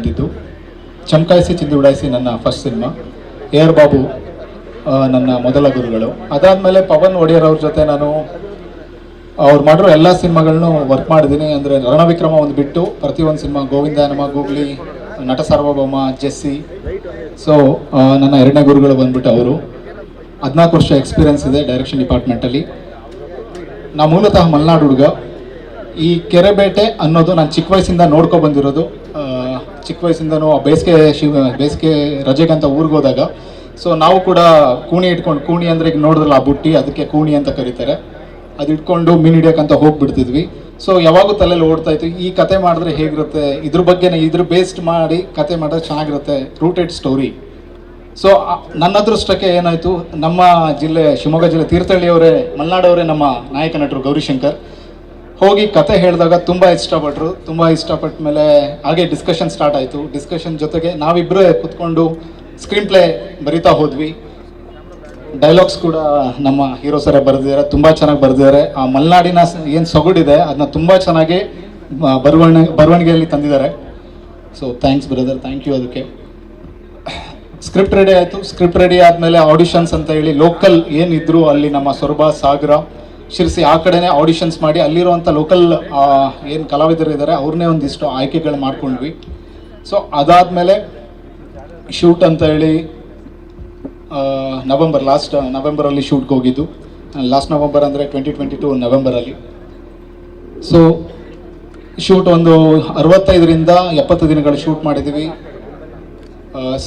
ಬಂದಿದ್ದು. ಚಮಕಾಯಿಸಿ ಚಿಂದಿ ಉಡಾಯಿಸಿ ನನ್ನ first cinema A R Babu ನನ್ನ ಮೊದಲ ಗುರುಗಳು. ಅದಾದಮೇಲೆ ಪವನ್ ಒಡೆಯರ್ ಅವ್ರ ಜೊತೆ ನಾನು, ಅವ್ರು ಮಾಡಿರೋ ಎಲ್ಲ ಸಿನಿಮಾಗಳನ್ನು ವರ್ಕ್ ಮಾಡಿದ್ದೀನಿ. ಅಂದರೆ ರಣವಿಕ್ರಮ ಒಂದು ಬಿಟ್ಟು ಪ್ರತಿಯೊಂದು ಸಿನಿಮಾ, ಗೋವಿಂದ ನಮ ಗೂಗ್ಲಿ, ನಟ ಸಾರ್ವಭೌಮ, ಜೆಸ್ಸಿ. ಸೊ ನನ್ನ ಎರಡನೇ ಗುರುಗಳು ಬಂದ್ಬಿಟ್ಟು ಅವರು. ಹದಿನಾಲ್ಕು ವರ್ಷ ಎಕ್ಸ್ಪೀರಿಯನ್ಸ್ ಇದೆ ಡೈರೆಕ್ಷನ್ ಡಿಪಾರ್ಟ್ಮೆಂಟಲ್ಲಿ ನಾ ಮೂಲತಃ ಮಲೆನಾಡು ಹುಡುಗ. ಈ ಕೆರೆಬೇಟೆ ಅನ್ನೋದು ನಾನು ಚಿಕ್ಕ ವಯಸ್ಸಿಂದ ನೋಡ್ಕೊ ಬಂದಿರೋದು. ಚಿಕ್ಕ ವಯಸ್ಸಿಂದನೂ ಬೇಸಿಗೆ ಶಿವ, ಬೇಸಿಗೆ ರಜೆಗಂತ ಊರಿಗೆ ಹೋದಾಗ. ಸೊ ನಾವು ಕೂಡ ಕೂಣಿ ಇಟ್ಕೊಂಡು, ಕೂಣಿ ಅಂದರೆ ಈಗ ನೋಡಿದ್ರಲ್ಲ ಆ ಬುಟ್ಟಿ, ಅದಕ್ಕೆ ಕೂಣಿ ಅಂತ ಕರೀತಾರೆ. ಅದು ಇಟ್ಕೊಂಡು ಮೀನು ಹಿಡಿಯೋಕ್ಕಂತ ಹೋಗ್ಬಿಡ್ತಿದ್ವಿ. ಸೊ ಯಾವಾಗೂ ತಲೆಯಲ್ಲಿ ಓಡ್ತಾ ಇತ್ತು. ಈ ಕತೆ ಮಾಡಿದ್ರೆ ಹೇಗಿರುತ್ತೆ? ಇದ್ರ ಬಗ್ಗೆನೇ, ಇದ್ರ ಬೇಸ್ಡ್ ಮಾಡಿ ಕತೆ ಮಾಡಿದ್ರೆ ಚೆನ್ನಾಗಿರುತ್ತೆ. ರೂಟೆಡ್ ಸ್ಟೋರಿ ಸೊ ನನ್ನ ಅದೃಷ್ಟಕ್ಕೆ ಏನಾಯಿತು? ನಮ್ಮ ಜಿಲ್ಲೆ, ಶಿವಮೊಗ್ಗ ಜಿಲ್ಲೆ ತೀರ್ಥಹಳ್ಳಿಯವರೇ, ಮಲೆನಾಡವರೇ ನಮ್ಮ ನಾಯಕ ನಟರು ಗೌರಿಶಂಕರ್. ಹೋಗಿ ಕತೆ ಹೇಳಿದಾಗ ತುಂಬ ಇಷ್ಟಪಟ್ಟರು ತುಂಬ ಇಷ್ಟಪಟ್ಟ ಮೇಲೆ ಹಾಗೆ ಡಿಸ್ಕಷನ್ ಸ್ಟಾರ್ಟ್ ಆಯಿತು. ಡಿಸ್ಕಷನ್ ಜೊತೆಗೆ ನಾವಿಬ್ಬರೇ ಕುತ್ಕೊಂಡು ಸ್ಕ್ರೀನ್ ಪ್ಲೇ ಬರಿತಾ ಹೋದ್ವಿ. ಡೈಲಾಗ್ಸ್ ಕೂಡ ನಮ್ಮ ಹೀರೋ ಸರೇ ಬರೆದಿದ್ದಾರೆ, ತುಂಬ ಚೆನ್ನಾಗಿ ಬರೆದಿದ್ದಾರೆ. ಆ ಮಲೆನಾಡಿನ ಏನು ಸೊಗಡಿದೆ ಅದನ್ನ ತುಂಬ ಚೆನ್ನಾಗಿ ಬರವಣಿಗೆ, ಬರವಣಿಗೆಯಲ್ಲಿ ತಂದಿದ್ದಾರೆ. So thanks brother thank you ಅದಕ್ಕೆ. ಸ್ಕ್ರಿಪ್ಟ್ ರೆಡಿ ಆಯಿತು. ಸ್ಕ್ರಿಪ್ಟ್ ರೆಡಿ ಆದಮೇಲೆ ಆಡಿಷನ್ಸ್ ಅಂತ ಹೇಳಿ ಲೋಕಲ್ ಏನಿದ್ರು ಅಲ್ಲಿ ನಮ್ಮ ಸೊರಬ ಸಾಗರ ಶಿರ್ಸಿ ಆ ಕಡೆನೇ ಆಡಿಷನ್ಸ್ ಮಾಡಿ ಅಲ್ಲಿರುವಂಥ ಲೋಕಲ್ ಏನು ಕಲಾವಿದರು ಇದ್ದಾರೆ ಅವ್ರನ್ನೇ ಒಂದಿಷ್ಟು ಆಯ್ಕೆಗಳು ಮಾಡ್ಕೊಂಡ್ವಿ. ಸೊ ಅದಾದಮೇಲೆ ಶೂಟ್ ಅಂತ ಹೇಳಿ ನವೆಂಬರ್ ಲಾಸ್ಟ್ ನವೆಂಬರಲ್ಲಿ ಶೂಟ್ಗೆ ಹೋಗಿದ್ದು. ಲಾಸ್ಟ್ ನವೆಂಬರ್ ಅಂದರೆ ಟ್ವೆಂಟಿ ಟ್ವೆಂಟಿ ಟು ನವೆಂಬರಲ್ಲಿ ಸೊ ಶೂಟ್ ಒಂದು ಅರವತ್ತೈದರಿಂದ ಎಪ್ಪತ್ತು ದಿನಗಳು ಶೂಟ್ ಮಾಡಿದ್ದೀವಿ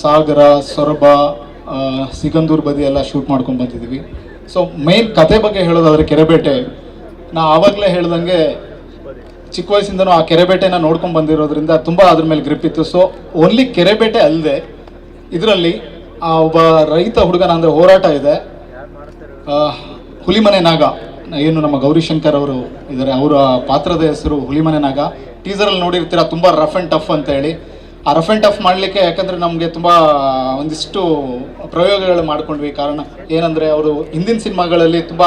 ಸಾಗರ, ಸೊರಬ ಸಿಗಂದೂರ್ ಬದಿ ಎಲ್ಲ ಶೂಟ್ ಮಾಡ್ಕೊಂಡು ಬಂದಿದ್ದೀವಿ ಸೊ ಮೇನ್ ಕತೆ ಬಗ್ಗೆ ಹೇಳೋದಾದ್ರೆ ಕೆರೆಬೇಟೆ ನಾ ಆವಾಗಲೇ ಹೇಳ್ದಂಗೆ ಚಿಕ್ಕ ವಯಸ್ಸಿಂದನೂ ಆ ಕೆರೆಬೇಟೆನ ನೋಡ್ಕೊಂಡು ಬಂದಿರೋದ್ರಿಂದ ತುಂಬ ಅದ್ರ ಮೇಲೆ ಗ್ರಿಪ್ ಇತ್ತು ಸೊ ಓನ್ಲಿ ಕೆರೆಬೇಟೆ ಅಲ್ಲದೆ ಇದರಲ್ಲಿ ಆ ಒಬ್ಬ ರೈತ ಹುಡುಗನ ಅಂದರೆ ಹೋರಾಟ ಇದೆ ಹುಲಿಮನೆ ನಾಗ ಏನು ನಮ್ಮ ಗೌರಿಶಂಕರ್ ಅವರು ಇದ್ದಾರೆ ಅವರ ಪಾತ್ರದ ಹೆಸರು ಹುಲಿಮನೆ ನಾಗ ಟೀಸರಲ್ಲಿ ನೋಡಿರ್ತೀರ ತುಂಬ ರಫ್ ಆ್ಯಂಡ್ ಟಫ್ ಅಂತ ಹೇಳಿ ಆ ರಫ್ ಆ್ಯಂಡ್ ಟಫ್ ಮಾಡಲಿಕ್ಕೆ, ಯಾಕಂದರೆ ನಮಗೆ ತುಂಬ ಒಂದಿಷ್ಟು ಪ್ರಯೋಗಗಳು ಮಾಡ್ಕೊಂಡ್ವಿ. ಕಾರಣ ಏನಂದರೆ, ಅವರು ಹಿಂದಿನ ಸಿನಿಮಾಗಳಲ್ಲಿ ತುಂಬ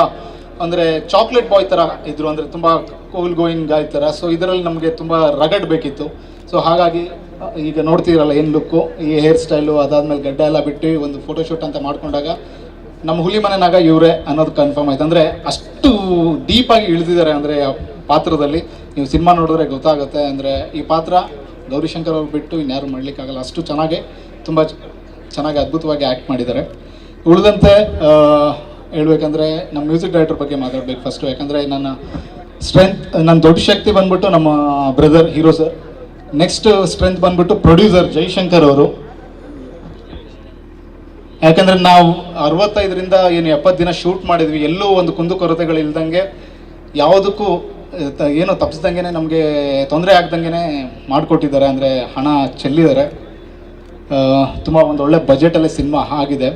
ಅಂದರೆ ಚಾಕ್ಲೇಟ್ ಬಾಯ್ ಥರ ಇದ್ರು. ಅಂದರೆ ತುಂಬ ಕೂಲ್ ಗೋಯಿಂಗ್ ಆಯ್ ಥರ ಸೊ ಇದರಲ್ಲಿ ನಮಗೆ ತುಂಬ ರಗಡ್ ಬೇಕಿತ್ತು. ಸೊ ಹಾಗಾಗಿ, ಈಗ ನೋಡ್ತೀರಲ್ಲ, ಏನು ಲುಕ್ಕು ಈ ಹೇರ್ ಸ್ಟೈಲು ಅದಾದಮೇಲೆ ಗಡ್ಡ ಎಲ್ಲ ಬಿಟ್ಟು ಒಂದು ಫೋಟೋಶೂಟ್ ಅಂತ ಮಾಡ್ಕೊಂಡಾಗ, ನಮ್ಮ ಹುಲಿ ಮನೆನಾಗ ಇವರೇ ಅನ್ನೋದು ಕನ್ಫರ್ಮ್ ಆಯ್ತು. ಅಂದರೆ ಅಷ್ಟು ಡೀಪಾಗಿ ಇಳಿದಿದ್ದಾರೆ ಅಂದರೆ ಪಾತ್ರದಲ್ಲಿ. ನೀವು ಸಿನಿಮಾ ನೋಡಿದ್ರೆ ಗೊತ್ತಾಗುತ್ತೆ. ಅಂದರೆ ಈ ಪಾತ್ರ ಗೌರಿಶಂಕರ್ ಅವ್ರು ಬಿಟ್ಟು ಇನ್ಯಾರು ಮಾಡ್ಲಿಕ್ಕಾಗಲ್ಲ. ಅಷ್ಟು ಚೆನ್ನಾಗಿ, ತುಂಬ ಚೆನ್ನಾಗಿ ಅದ್ಭುತವಾಗಿ ಆ್ಯಕ್ಟ್ ಮಾಡಿದ್ದಾರೆ. ಉಳಿದಂತೆ ಹೇಳ್ಬೇಕಂದ್ರೆ ನಮ್ಮ ಮ್ಯೂಸಿಕ್ ಡೈರೆಕ್ಟರ್ ಬಗ್ಗೆ ಮಾತಾಡ್ಬೇಕು ಫಸ್ಟು ಯಾಕಂದರೆ ನನ್ನ ಸ್ಟ್ರೆಂತ್ ನನ್ನ ದೊಡ್ಡ ಶಕ್ತಿ ಬಂದ್ಬಿಟ್ಟು ನಮ್ಮ brother hero sir next strength ಬಂದ್ಬಿಟ್ಟು ಪ್ರೊಡ್ಯೂಸರ್ ಜೈಶಂಕರ್ ಅವರು. ಯಾಕಂದ್ರೆ ನಾವು ಅರವತ್ತೈದರಿಂದ ಏನು ಎಪ್ಪತ್ತು ದಿನ ಶೂಟ್ ಮಾಡಿದ್ವಿ. ಎಲ್ಲೂ ಒಂದು ಕುಂದುಕೊರತೆಗಳು ಇಲ್ದಂಗೆ ಯಾವುದಕ್ಕೂ ಏನು ತಪ್ಪಿಸ್ದಂಗೆ ನಮಗೆ ತೊಂದರೆ ಆಗ್ದಂಗೆ ಮಾಡಿಕೊಟ್ಟಿದ್ದಾರೆ, ಅಂದರೆ ಹಣ ಚೆಲ್ಲಿದ್ದಾರೆ. ತುಂಬ ಒಂದು ಒಳ್ಳೆ ಬಜೆಟಲ್ಲೇ ಸಿನಿಮಾ ಆಗಿದೆ.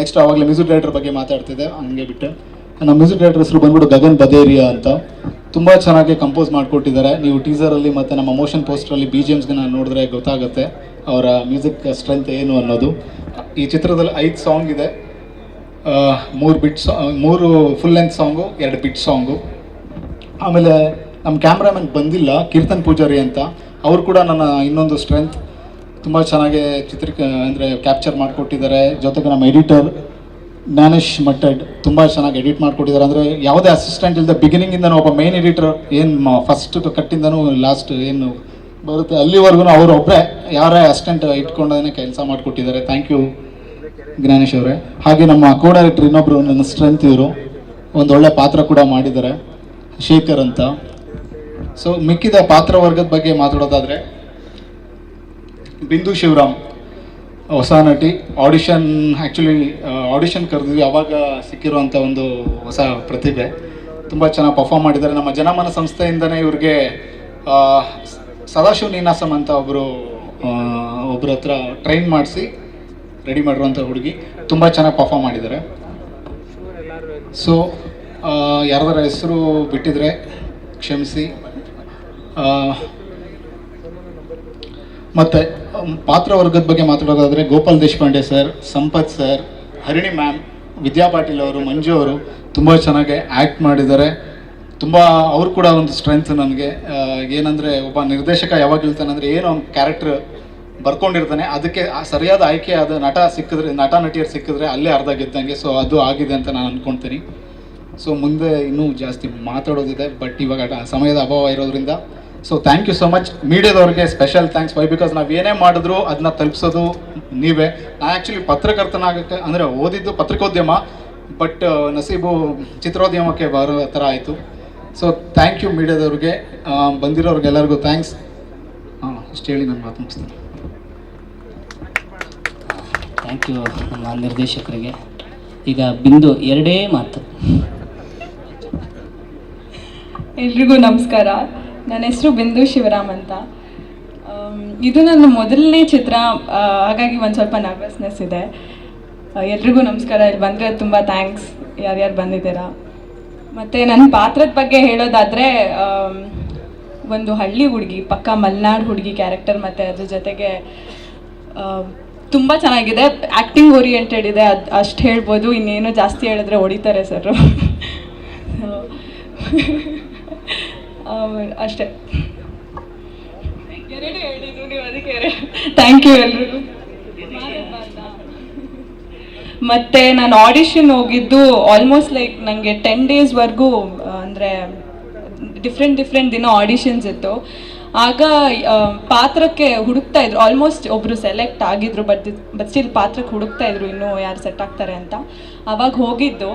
ನೆಕ್ಸ್ಟ್ ಆವಾಗಲೇ ಮ್ಯೂಸಿಕ್ ಡೈರೆಕ್ಟರ್ ಬಗ್ಗೆ ಮಾತಾಡ್ತಿದ್ದೆ, ಹಂಗೆ ಬಿಟ್ಟು. ನಮ್ಮ ಮ್ಯೂಸಿಕ್ ಡೈರೆಕ್ಟರ್ ಹೆಸರು ಬಂದ್ಬಿಟ್ಟು ಗಗನ್ ಬದೇರಿಯಾ ಅಂತ. ತುಂಬ ಚೆನ್ನಾಗಿ ಕಂಪೋಸ್ ಮಾಡಿಕೊಟ್ಟಿದ್ದಾರೆ. ನೀವು ಟೀಸರಲ್ಲಿ ಮತ್ತು ನಮ್ಮ ಮೋಷನ್ ಪೋಸ್ಟರಲ್ಲಿ ಬಿ ಜಿ ಎಮ್ಸ್ಗೆ ನೋಡಿದ್ರೆ ಗೊತ್ತಾಗುತ್ತೆ ಅವರ ಮ್ಯೂಸಿಕ್ ಸ್ಟ್ರೆಂತ್ ಏನು ಅನ್ನೋದು. ಈ ಚಿತ್ರದಲ್ಲಿ ಐದು ಸಾಂಗ್ ಇದೆ. ಮೂರು ಬಿಟ್ ಸಾ ಮೂರು ಫುಲ್ ಲೆಂತ್ ಸಾಂಗು ಎರಡು ಬಿಟ್ ಸಾಂಗು ಆಮೇಲೆ ನಮ್ಮ ಕ್ಯಾಮ್ರಾಮನ್ ಬಂದಿಲ್ಲ, ಕೀರ್ತನ್ ಪೂಜಾರಿ ಅಂತ. ಅವರು ಕೂಡ ನನ್ನ ಇನ್ನೊಂದು ಸ್ಟ್ರೆಂತ್ ತುಂಬ ಚೆನ್ನಾಗಿ ಚಿತ್ರ, ಅಂದರೆ ಕ್ಯಾಪ್ಚರ್ ಮಾಡಿಕೊಟ್ಟಿದ್ದಾರೆ. ಜೊತೆಗೆ ನಮ್ಮ ಎಡಿಟರ್ ಜ್ಞಾನೇಶ್ ಮಟ್ಟಡ್ ತುಂಬ ಚೆನ್ನಾಗಿ ಎಡಿಟ್ ಮಾಡಿಕೊಟ್ಟಿದ್ದಾರೆ. ಅಂದರೆ ಯಾವುದೇ ಅಸಿಸ್ಟೆಂಟ್ ಇಲ್ಲದೆ ಬಿಗಿನಿಂಗಿಂದನೂ ಒಬ್ಬ ಮೇನ್ ಎಡಿಟರ್ ಏನು ಫಸ್ಟ್ ಕಟ್ಟಿಂದನೂ ಲಾಸ್ಟ್ ಏನು ಬರುತ್ತೆ, ಅಲ್ಲಿವರೆಗೂ ಅವರು ಒಬ್ಬರೇ ಯಾರೇ ಅಸಿಸ್ಟೆಂಟ್ ಇಟ್ಕೊಂಡೇ ಕೆಲಸ ಮಾಡಿಕೊಟ್ಟಿದ್ದಾರೆ. ಥ್ಯಾಂಕ್ ಯು ಜ್ಞಾನೇಶ್ ಅವರೇ. ಹಾಗೆ ನಮ್ಮ ಕೋ ಡೈರೆಕ್ಟರ್ ಇನ್ನೊಬ್ಬರು ನನ್ನ ಸ್ಟ್ರೆಂತ್ ಇವರು. ಒಂದು ಒಳ್ಳೆ ಪಾತ್ರ ಕೂಡ ಮಾಡಿದ್ದಾರೆ. ಶೇಖರ್ ಅಂತ. ಸೊ ಮಿಕ್ಕಿದ ಪಾತ್ರ ವರ್ಗದ ಬಗ್ಗೆ ಮಾತಾಡೋದಾದ್ರೆ, ಬಿಂದು ಶಿವರಾಮ್, ಹೊಸ ನಟಿ. ಆಡಿಷನ್ ಆ್ಯಕ್ಚುಲಿ ಆಡಿಷನ್ ಕರೆದಿದ್ವಿ. ಅವಾಗ ಸಿಕ್ಕಿರುವಂಥ ಒಂದು ಹೊಸ ಪ್ರತಿಭೆ. ತುಂಬ ಚೆನ್ನಾಗಿ ಪರ್ಫಾರ್ಮ್ ಮಾಡಿದ್ದಾರೆ. ನಮ್ಮ ಜನಮನ ಸಂಸ್ಥೆಯಿಂದನೇ ಇವ್ರಿಗೆ ಸದಾಶಿವ ನೀನಾಸಂ ಅಂತ ಒಬ್ಬರು ಒಬ್ಬರ ಹತ್ರ ಟ್ರೈನ್ ಮಾಡಿಸಿ ರೆಡಿ ಮಾಡಿರುವಂಥ ಹುಡುಗಿ. ತುಂಬ ಚೆನ್ನಾಗಿ ಪರ್ಫಾರ್ಮ್ ಮಾಡಿದ್ದಾರೆ. ಸೊ ಯಾರ್ದಾರ ಹೆಸರು ಬಿಟ್ಟಿದ್ರೆ ಕ್ಷಮಿಸಿ. ಮತ್ತು ಮತ್ತೆ ಅಮ್, ಪಾತ್ರ ವರ್ಗದ ಬಗ್ಗೆ ಮಾತಾಡೋದಾದ್ರೆ Gopal Deshpande sir Sampath sir Harini ma'am Vidya Patil ಅವರು ಮಂಜು ಅವರು ತುಂಬ ಚೆನ್ನಾಗಿ ಆ್ಯಕ್ಟ್ ಮಾಡಿದ್ದಾರೆ. ತುಂಬ ಅವ್ರು ಕೂಡ ಒಂದು ಸ್ಟ್ರೆಂತ್ ನನಗೆ ಏನಂದರೆ ಒಬ್ಬ ನಿರ್ದೇಶಕ ಯಾವಾಗ ಅಂದರೆ ಏನೋ ಒಂದು ಕ್ಯಾರೆಕ್ಟರ್ ಬರ್ಕೊಂಡಿರ್ತಾನೆ. ಅದಕ್ಕೆ ಸರಿಯಾದ ಆಯ್ಕೆ ಆದ ನಟ ಸಿಕ್ಕಿದ್ರೆ ನಟ ನಟಿಯರು ಸಿಕ್ಕಿದ್ರೆ ಅಲ್ಲೇ ಅರ್ಧ ಗೆದ್ದಂಗೆ. ಸೊ ಅದು ಆಗಿದೆ ಅಂತ ನಾನು ಅಂದ್ಕೊಳ್ತೀನಿ ಸೊ ಮುಂದೆ ಇನ್ನೂ ಜಾಸ್ತಿ ಮಾತಾಡೋದಿದೆ ಬಟ್ ಇವಾಗ ಸಮಯದ ಅಭಾವ ಇರೋದ್ರಿಂದ. So thank you so much ಮೀಡಿಯಾದವ್ರಿಗೆ special thanks why because ನಾವು ಏನೇ ಮಾಡಿದ್ರು ಅದನ್ನ ತಲುಪಿಸೋದು ನೀವೇ. ನಾನು ಆ್ಯಕ್ಚುಲಿ ಪತ್ರಕರ್ತನಾಗಕ್ಕೆ, ಅಂದರೆ ಓದಿದ್ದು ಪತ್ರಿಕೋದ್ಯಮ ಬಟ್ ನಸೀಬು ಚಿತ್ರೋದ್ಯಮಕ್ಕೆ ಬರೋ ಥರ ಆಯಿತು. ಸೊ ಥ್ಯಾಂಕ್ ಯು ಮೀಡಿಯಾದವ್ರಿಗೆ. ಬಂದಿರೋರಿಗೆಲ್ಲರಿಗೂ ಥ್ಯಾಂಕ್ಸ್ ಹಾಂ ಇಷ್ಟು ಹೇಳಿ ನಾನು ಮಾತು ಮುಗಿಸ್ತೀನಿ. ಥ್ಯಾಂಕ್ ಯು ನಮ್ಮ ನಿರ್ದೇಶಕರಿಗೆ. ಈಗ ಬಿಂದು ಎರಡೇ ಮಾತು. ಎಲ್ರಿಗೂ ನಮಸ್ಕಾರ. ನನ್ನ ಹೆಸರು ಬಿಂದು ಶಿವರಾಮ್ ಅಂತ. ಇದು ನನ್ನ ಮೊದಲನೇ ಚಿತ್ರ. ಹಾಗಾಗಿ ಒಂದು ಸ್ವಲ್ಪ ನರ್ವಸ್ನೆಸ್ ಇದೆ. ಎಲ್ರಿಗೂ ನಮಸ್ಕಾರ. ಇಲ್ಲಿ ಬಂದರೆ ತುಂಬ ಥ್ಯಾಂಕ್ಸ್ ಯಾರ್ಯಾರು ಬಂದಿದ್ದೀರಾ? ಮತ್ತು ನನ್ನ ಪಾತ್ರದ ಬಗ್ಗೆ ಹೇಳೋದಾದರೆ ಒಂದು ಹಳ್ಳಿ ಹುಡುಗಿ, ಪಕ್ಕ ಮಲ್ನಾಡ್ ಹುಡುಗಿ ಕ್ಯಾರೆಕ್ಟರ್ ಮತ್ತು ಅದ್ರ ಜೊತೆಗೆ ತುಂಬ ಚೆನ್ನಾಗಿದೆ. ಆ್ಯಕ್ಟಿಂಗ್ ಓರಿಯೆಂಟೆಡ್ ಇದೆ. ಅದು, ಅಷ್ಟು ಹೇಳ್ಬೋದು. ಇನ್ನೇನು ಜಾಸ್ತಿ ಹೇಳಿದ್ರೆ ಹೊಡಿತಾರೆ ಸರ್ ಅಷ್ಟೇ. ಎರಡು ಹೇಳಿದ್ರು ನೀವು ಅದಕ್ಕೆ ಥ್ಯಾಂಕ್ ಯು ಎಲ್ರಿಗೂ. ಮತ್ತೆ ನಾನು ಆಡಿಷನ್ ಹೋಗಿದ್ದು ಆಲ್ಮೋಸ್ಟ್ ಲೈಕ್ ನನಗೆ ಟೆನ್ ಡೇಸ್ವರೆಗೂ ಅಂದರೆ ಡಿಫ್ರೆಂಟ್ ಡಿಫ್ರೆಂಟ್ ದಿನ ಆಡಿಷನ್ಸ್ ಇತ್ತು. ಆಗ ಪಾತ್ರಕ್ಕೆ ಹುಡುಕ್ತಾ ಇದ್ರು. ಆಲ್ಮೋಸ್ಟ್ ಒಬ್ಬರು ಸೆಲೆಕ್ಟ್ ಆಗಿದ್ರು ಬಟ್ ಬಟ್ ಸ್ಟಿಲ್ ಪಾತ್ರಕ್ಕೆ ಹುಡುಕ್ತಾ ಇದ್ರು ಇನ್ನೂ ಯಾರು ಸೆಟ್ ಆಗ್ತಾರೆ ಅಂತ. ಆವಾಗ ಹೋಗಿದ್ದು.